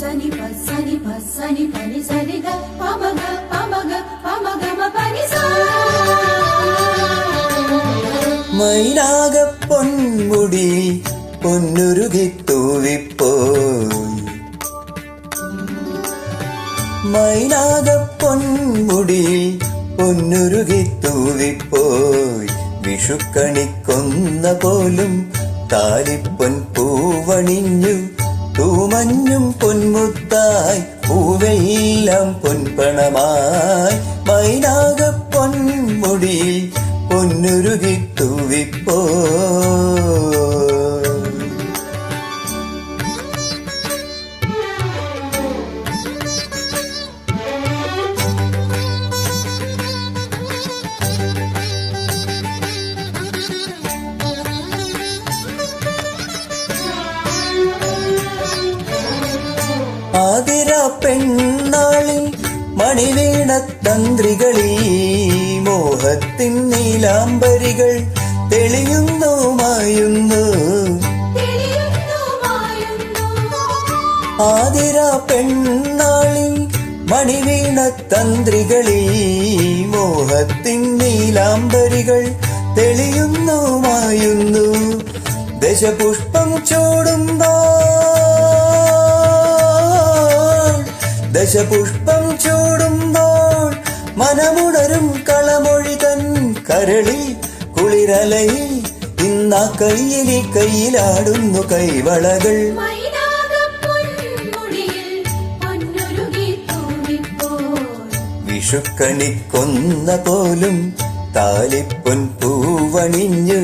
సని ప సని ప సని పని సరి గ పమగ పమగ పమగ మ పని సా മൈനാക പൊന്മുടി പൊന്നുരുകി തൂവിപ്പോയി മൈനാക പൊന്മുടി പൊന്നുരുകി തൂവിപ്പോയി വിഷുക്കണിക്കൊന്ന പോലും താലിപ്പൊൻ പൂവണിഞ്ഞു തൂമഞ്ഞും പൊന്മുത്തായി പൂവെല്ലാം പൊൻപണമായി. മൈനാക പൊന്മുടി പൊന്നുരുകി തൂവിപ്പോ മധുര പെണ്ണാളിൽ മണിവീണ തന്ത്രികളിൽ മോഹത്തിൻ നീലാംബരികൾ തെളിയുന്നു മായുന്നു ആതിര പെണ്ണാളിൽ മണിവീണ തന്ത്രികളിൽ മോഹത്തിൻ നീലാംബരികൾ തെളിയുന്നു മായുന്നു ദശപുഷ്പം ചൂടുമ്പോ ദശപുഷ്പം ചൂടുമ്പോൾ മനമുണരും കളമൊഴി തൻ കരളിൽ കുളിരലയിൽ ഇന്നാ കയ്യിലി കയ്യിലാടുന്നു കൈവളകൾ. വിഷുക്കണിക്കൊന്ന പോലും താലിപ്പൊൻ പൂവണിഞ്ഞു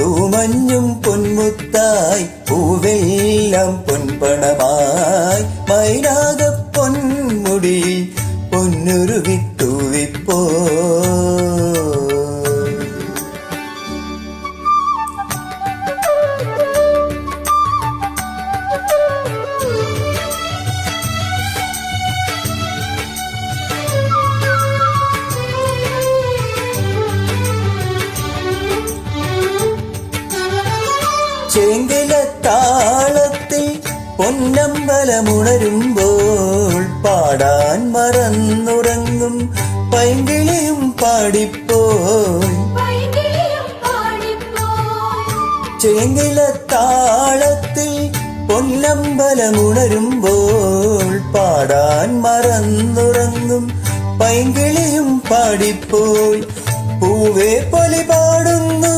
തൂമഞ്ഞും പൊന്മുത്തായി പൂവെല്ലാം പൊൻപണമായി മൈനാക ചേങ്കില താളത്തിൽ പൊന്നമ്പലമുണരുമ്പോൾ പാടാൻ മറന്നുറങ്ങും പൈങ്കിളിയും പാടിപ്പോയി. ചേങ്കിലത്താളത്തിൽ പൊന്നമ്പലമുണരുമ്പോൾ പാടാൻ മറന്നുറങ്ങും പൈങ്കിളിയും പാടിപ്പോയി. പൂവേ പൊലി പാടുന്നു.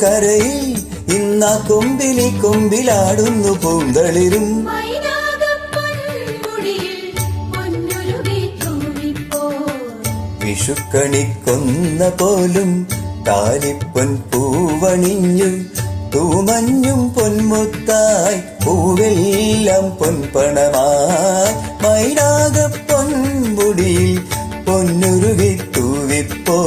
മറുകരയിൽ ഇന്ന കൊമ്പിലി കൊമ്പിലാടുന്നു പൂന്തളിരും വിഷുക്കണിക്കൊന്ന പോലും താലിപ്പൊൻ പൂവണിഞ്ഞു തൂമഞ്ഞും പൊന്മുത്തായി പൂവെല്ലാം പൊൻപണമായി മൈനാകപ്പൊൻമുടിയിൽ പൊന്നുരുകി തൂവിപ്പോ